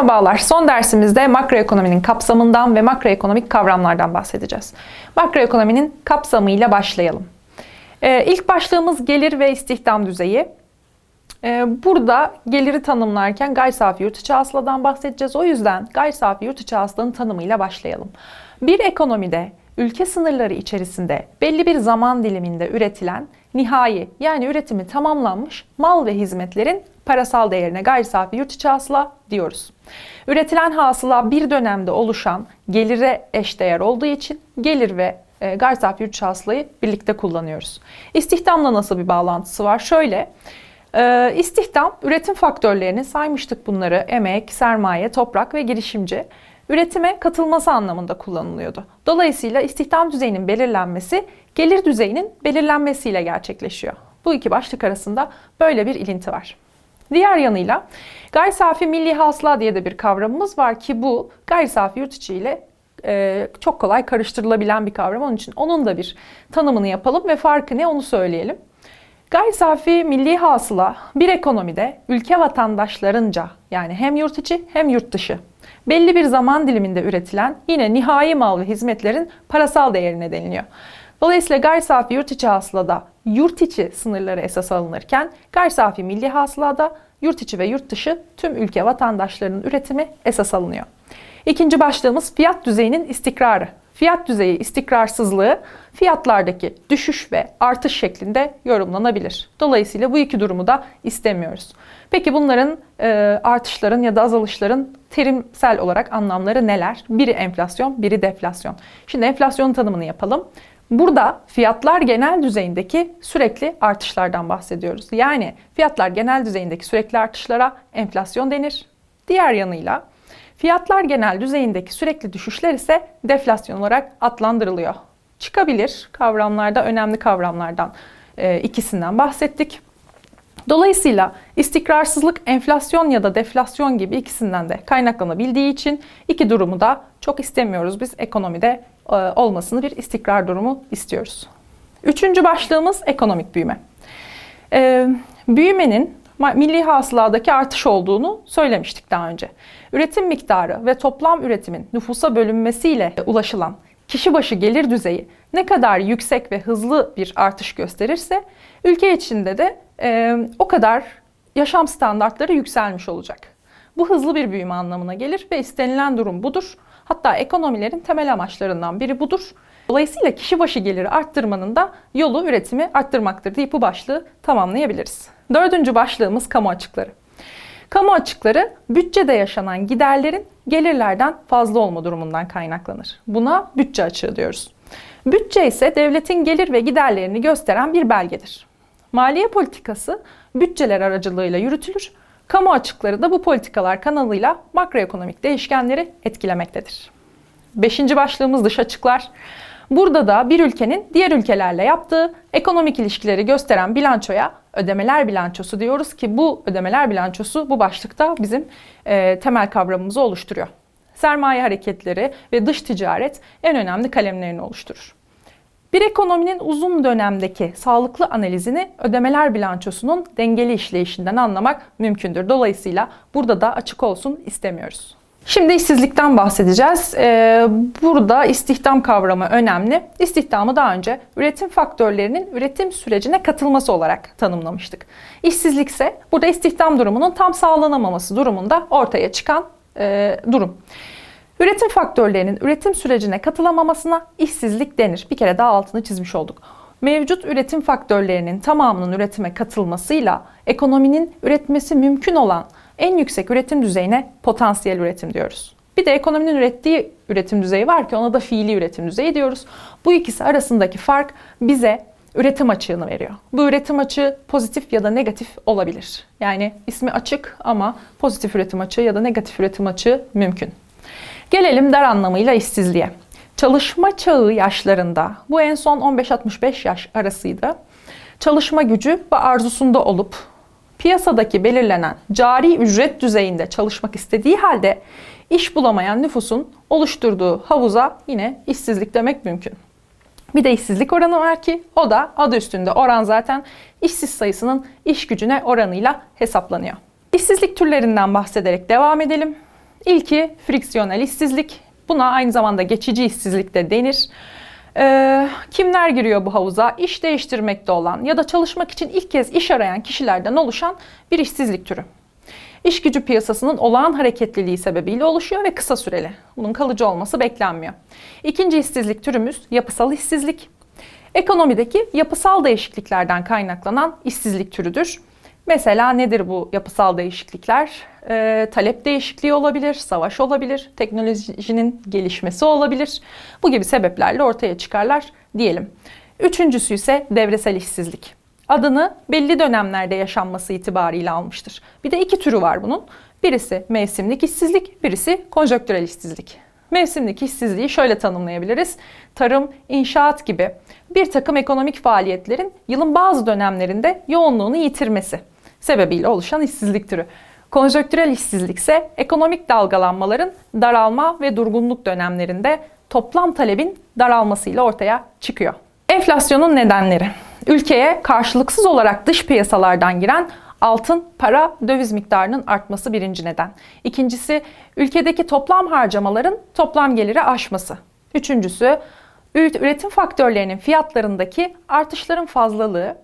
Merhabalar. Son dersimizde makroekonominin kapsamından ve makroekonomik kavramlardan bahsedeceğiz. Makroekonominin kapsamıyla başlayalım. Ee, ilk başlığımız gelir ve istihdam düzeyi. Ee, burada geliri tanımlarken gayri safi yurt içi hasıladan bahsedeceğiz. O yüzden gayri safi yurt içi hasılanın tanımıyla başlayalım. Bir ekonomide ülke sınırları içerisinde belli bir zaman diliminde üretilen nihai yani üretimi tamamlanmış mal ve hizmetlerin parasal değerine gayri safi yurt içi hasıla diyoruz. Üretilen hasıla bir dönemde oluşan gelire eşdeğer olduğu için gelir ve e, gayri safi yurt içi hasılayı birlikte kullanıyoruz. İstihdamla nasıl bir bağlantısı var? Şöyle, e, istihdam üretim faktörlerini saymıştık bunları. Emek, sermaye, toprak ve girişimci üretime katılması anlamında kullanılıyordu. Dolayısıyla istihdam düzeyinin belirlenmesi gelir düzeyinin belirlenmesiyle gerçekleşiyor. Bu iki başlık arasında böyle bir ilinti var. Diğer yanıyla gayri safi milli hasıla diye de bir kavramımız var ki bu gayri safi yurt içi ile e, çok kolay karıştırılabilen bir kavram. Onun için onun da bir tanımını yapalım ve farkı ne onu söyleyelim. Gayri safi milli hasıla bir ekonomide ülke vatandaşlarınca yani hem yurt içi hem yurt dışı belli bir zaman diliminde üretilen yine nihai mal ve hizmetlerin parasal değerine deniliyor. Dolayısıyla gayri safi yurt içi hasılada yurt içi sınırları esas alınırken gayri safi milli hasılada yurt içi ve yurt dışı tüm ülke vatandaşlarının üretimi esas alınıyor. İkinci başlığımız fiyat düzeyinin istikrarı. Fiyat düzeyi istikrarsızlığı fiyatlardaki düşüş ve artış şeklinde yorumlanabilir. Dolayısıyla bu iki durumu da istemiyoruz. Peki bunların e, artışların ya da azalışların terimsel olarak anlamları neler? Biri enflasyon, biri deflasyon. Şimdi enflasyonun tanımını yapalım. Burada fiyatlar genel düzeyindeki sürekli artışlardan bahsediyoruz. Yani fiyatlar genel düzeyindeki sürekli artışlara enflasyon denir. Diğer yanıyla fiyatlar genel düzeyindeki sürekli düşüşler ise deflasyon olarak adlandırılıyor. Çıkabilir kavramlarda önemli kavramlardan e, ikisinden bahsettik. Dolayısıyla istikrarsızlık enflasyon ya da deflasyon gibi ikisinden de kaynaklanabildiği için iki durumu da çok istemiyoruz biz ekonomide olmasını bir istikrar durumu istiyoruz. Üçüncü başlığımız ekonomik büyüme. Ee, büyümenin milli hasıladaki artış olduğunu söylemiştik daha önce. Üretim miktarı ve toplam üretimin nüfusa bölünmesiyle ulaşılan kişi başı gelir düzeyi ne kadar yüksek ve hızlı bir artış gösterirse ülke içinde de e, o kadar yaşam standartları yükselmiş olacak. Bu hızlı bir büyüme anlamına gelir ve istenilen durum budur. Hatta ekonomilerin temel amaçlarından biri budur. Dolayısıyla kişi başı geliri arttırmanın da yolu üretimi arttırmaktır deyip bu başlığı tamamlayabiliriz. Dördüncü başlığımız kamu açıkları. Kamu açıkları bütçede yaşanan giderlerin gelirlerden fazla olma durumundan kaynaklanır. Buna bütçe açığı diyoruz. Bütçe ise devletin gelir ve giderlerini gösteren bir belgedir. Maliye politikası bütçeler aracılığıyla yürütülür Kamu açıkları da bu politikalar kanalıyla makroekonomik değişkenleri etkilemektedir. Beşinci başlığımız dış açıklar. Burada da bir ülkenin diğer ülkelerle yaptığı ekonomik ilişkileri gösteren bilançoya ödemeler bilançosu diyoruz ki bu ödemeler bilançosu bu başlıkta bizim e, temel kavramımızı oluşturuyor. Sermaye hareketleri ve dış ticaret en önemli kalemlerini oluşturur. Bir ekonominin uzun dönemdeki sağlıklı analizini ödemeler bilançosunun dengeli işleyişinden anlamak mümkündür. Dolayısıyla burada da açık olsun istemiyoruz. Şimdi işsizlikten bahsedeceğiz. Ee, burada istihdam kavramı önemli. İstihdamı daha önce üretim faktörlerinin üretim sürecine katılması olarak tanımlamıştık. İşsizlik ise burada istihdam durumunun tam sağlanamaması durumunda ortaya çıkan e, durum. Üretim faktörlerinin üretim sürecine katılamamasına işsizlik denir. Bir kere daha altını çizmiş olduk. Mevcut üretim faktörlerinin tamamının üretime katılmasıyla ekonominin üretmesi mümkün olan en yüksek üretim düzeyine potansiyel üretim diyoruz. Bir de ekonominin ürettiği üretim düzeyi var ki ona da fiili üretim düzeyi diyoruz. Bu ikisi arasındaki fark bize üretim açığını veriyor. Bu üretim açığı pozitif ya da negatif olabilir. Yani ismi açık ama pozitif üretim açığı ya da negatif üretim açığı mümkün. Gelelim dar anlamıyla işsizliğe. Çalışma çağı yaşlarında, bu en son 15-65 yaş arasıydı. Çalışma gücü ve arzusunda olup piyasadaki belirlenen cari ücret düzeyinde çalışmak istediği halde iş bulamayan nüfusun oluşturduğu havuza yine işsizlik demek mümkün. Bir de işsizlik oranı var ki o da adı üstünde oran zaten işsiz sayısının iş gücüne oranıyla hesaplanıyor. İşsizlik türlerinden bahsederek devam edelim. İlki friksiyonel işsizlik. Buna aynı zamanda geçici işsizlik de denir. Ee, kimler giriyor bu havuza? İş değiştirmekte olan ya da çalışmak için ilk kez iş arayan kişilerden oluşan bir işsizlik türü. İş gücü piyasasının olağan hareketliliği sebebiyle oluşuyor ve kısa süreli. Bunun kalıcı olması beklenmiyor. İkinci işsizlik türümüz yapısal işsizlik. Ekonomideki yapısal değişikliklerden kaynaklanan işsizlik türüdür. Mesela nedir bu yapısal değişiklikler? Ee, talep değişikliği olabilir, savaş olabilir, teknolojinin gelişmesi olabilir. Bu gibi sebeplerle ortaya çıkarlar diyelim. Üçüncüsü ise devresel işsizlik. Adını belli dönemlerde yaşanması itibariyle almıştır. Bir de iki türü var bunun. Birisi mevsimlik işsizlik, birisi konjöktürel işsizlik. Mevsimlik işsizliği şöyle tanımlayabiliriz. Tarım, inşaat gibi bir takım ekonomik faaliyetlerin yılın bazı dönemlerinde yoğunluğunu yitirmesi sebebiyle oluşan işsizlik türü. Konjöktürel işsizlik ise ekonomik dalgalanmaların daralma ve durgunluk dönemlerinde toplam talebin daralmasıyla ortaya çıkıyor. Enflasyonun nedenleri. Ülkeye karşılıksız olarak dış piyasalardan giren altın, para, döviz miktarının artması birinci neden. İkincisi ülkedeki toplam harcamaların toplam geliri aşması. Üçüncüsü üretim faktörlerinin fiyatlarındaki artışların fazlalığı.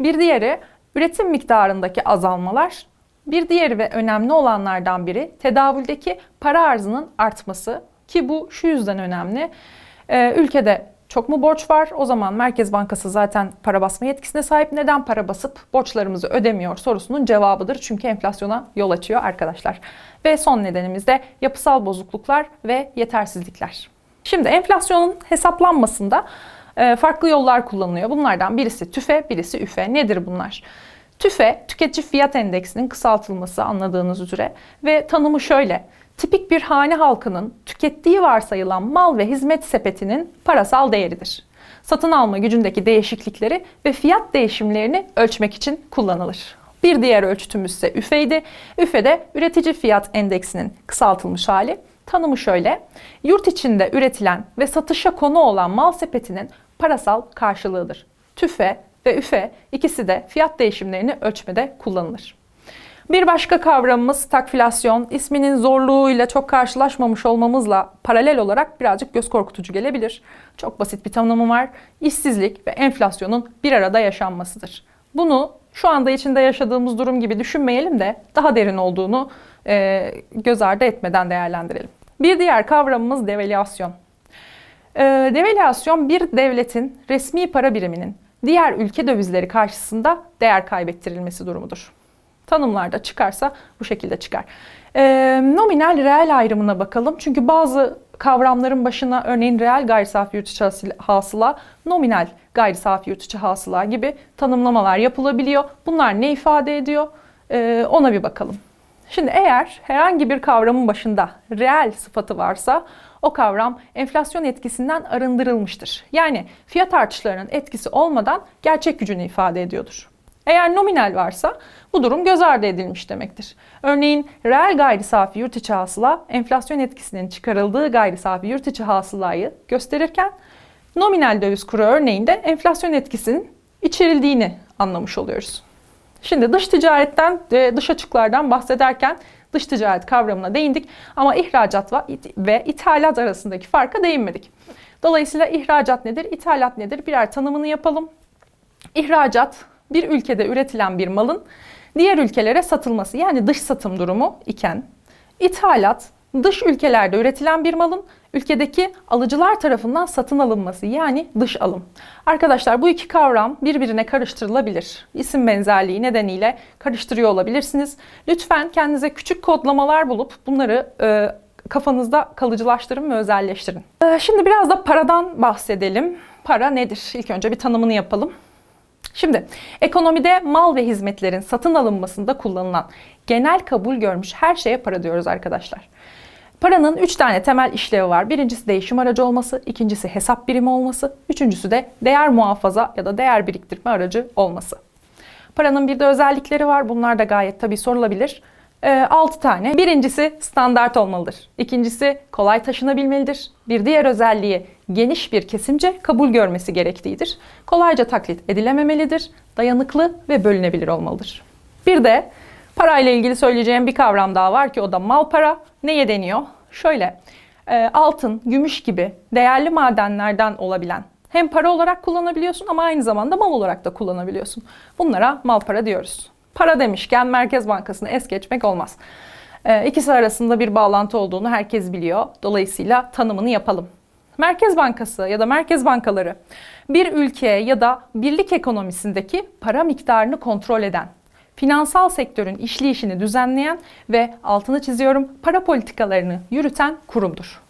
Bir diğeri üretim miktarındaki azalmalar. Bir diğeri ve önemli olanlardan biri tedavüldeki para arzının artması ki bu şu yüzden önemli. Ee, ülkede çok mu borç var? O zaman Merkez Bankası zaten para basma yetkisine sahip. Neden para basıp borçlarımızı ödemiyor sorusunun cevabıdır. Çünkü enflasyona yol açıyor arkadaşlar. Ve son nedenimiz de yapısal bozukluklar ve yetersizlikler. Şimdi enflasyonun hesaplanmasında e, farklı yollar kullanılıyor. Bunlardan birisi TÜFE, birisi ÜFE. Nedir bunlar? TÜFE, tüketici fiyat endeksinin kısaltılması anladığınız üzere ve tanımı şöyle. Tipik bir hane halkının tükettiği varsayılan mal ve hizmet sepetinin parasal değeridir. Satın alma gücündeki değişiklikleri ve fiyat değişimlerini ölçmek için kullanılır. Bir diğer ölçütümüz ise üfeydi. Üfe de üretici fiyat endeksinin kısaltılmış hali. Tanımı şöyle. Yurt içinde üretilen ve satışa konu olan mal sepetinin parasal karşılığıdır. TÜFE ve üfe ikisi de fiyat değişimlerini ölçmede kullanılır. Bir başka kavramımız takfilasyon. İsminin zorluğuyla çok karşılaşmamış olmamızla paralel olarak birazcık göz korkutucu gelebilir. Çok basit bir tanımı var. İşsizlik ve enflasyonun bir arada yaşanmasıdır. Bunu şu anda içinde yaşadığımız durum gibi düşünmeyelim de daha derin olduğunu e, göz ardı etmeden değerlendirelim. Bir diğer kavramımız devalüasyon. E, devalüasyon bir devletin resmi para biriminin diğer ülke dövizleri karşısında değer kaybettirilmesi durumudur. Tanımlarda çıkarsa bu şekilde çıkar. E, nominal reel ayrımına bakalım. Çünkü bazı kavramların başına örneğin reel gayri safi yurt içi hasıla, nominal gayri safi yurt içi hasıla gibi tanımlamalar yapılabiliyor. Bunlar ne ifade ediyor? E, ona bir bakalım. Şimdi eğer herhangi bir kavramın başında reel sıfatı varsa o kavram enflasyon etkisinden arındırılmıştır. Yani fiyat artışlarının etkisi olmadan gerçek gücünü ifade ediyordur. Eğer nominal varsa bu durum göz ardı edilmiş demektir. Örneğin reel gayri safi yurt içi hasıla enflasyon etkisinin çıkarıldığı gayri safi yurt içi hasılayı gösterirken nominal döviz kuru örneğinde enflasyon etkisinin içerildiğini anlamış oluyoruz. Şimdi dış ticaretten, dış açıklardan bahsederken dış ticaret kavramına değindik ama ihracat ve ithalat arasındaki farka değinmedik. Dolayısıyla ihracat nedir, ithalat nedir birer tanımını yapalım. İhracat bir ülkede üretilen bir malın diğer ülkelere satılması yani dış satım durumu iken ithalat dış ülkelerde üretilen bir malın ülkedeki alıcılar tarafından satın alınması yani dış alım. Arkadaşlar bu iki kavram birbirine karıştırılabilir. İsim benzerliği nedeniyle karıştırıyor olabilirsiniz. Lütfen kendinize küçük kodlamalar bulup bunları e, kafanızda kalıcılaştırın ve özelleştirin. E, şimdi biraz da paradan bahsedelim. Para nedir? İlk önce bir tanımını yapalım. Şimdi ekonomide mal ve hizmetlerin satın alınmasında kullanılan genel kabul görmüş her şeye para diyoruz arkadaşlar. Paranın 3 tane temel işlevi var. Birincisi değişim aracı olması, ikincisi hesap birimi olması, üçüncüsü de değer muhafaza ya da değer biriktirme aracı olması. Paranın bir de özellikleri var. Bunlar da gayet tabii sorulabilir. E, ee, 6 tane. Birincisi standart olmalıdır. İkincisi kolay taşınabilmelidir. Bir diğer özelliği geniş bir kesimce kabul görmesi gerektiğidir. Kolayca taklit edilememelidir. Dayanıklı ve bölünebilir olmalıdır. Bir de Parayla ilgili söyleyeceğim bir kavram daha var ki o da mal para. Neye deniyor? Şöyle, e, altın, gümüş gibi değerli madenlerden olabilen hem para olarak kullanabiliyorsun ama aynı zamanda mal olarak da kullanabiliyorsun. Bunlara mal para diyoruz. Para demişken Merkez Bankası'nı es geçmek olmaz. E, ikisi arasında bir bağlantı olduğunu herkes biliyor. Dolayısıyla tanımını yapalım. Merkez Bankası ya da merkez bankaları bir ülke ya da birlik ekonomisindeki para miktarını kontrol eden, finansal sektörün işleyişini düzenleyen ve altını çiziyorum para politikalarını yürüten kurumdur.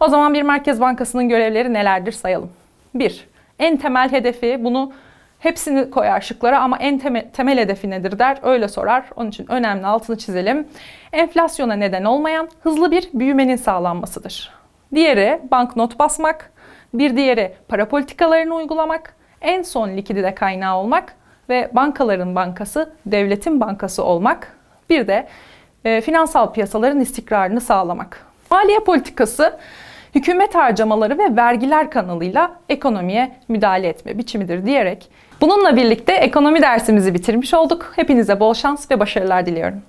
O zaman bir merkez bankasının görevleri nelerdir sayalım. 1. En temel hedefi bunu hepsini koyar şıklara ama en temel, temel hedefi nedir der öyle sorar. Onun için önemli altını çizelim. Enflasyona neden olmayan hızlı bir büyümenin sağlanmasıdır. Diğeri banknot basmak, bir diğeri para politikalarını uygulamak, en son likidite kaynağı olmak ve bankaların bankası devletin bankası olmak, bir de e, finansal piyasaların istikrarını sağlamak. Maliye politikası hükümet harcamaları ve vergiler kanalıyla ekonomiye müdahale etme biçimidir diyerek bununla birlikte ekonomi dersimizi bitirmiş olduk. Hepinize bol şans ve başarılar diliyorum.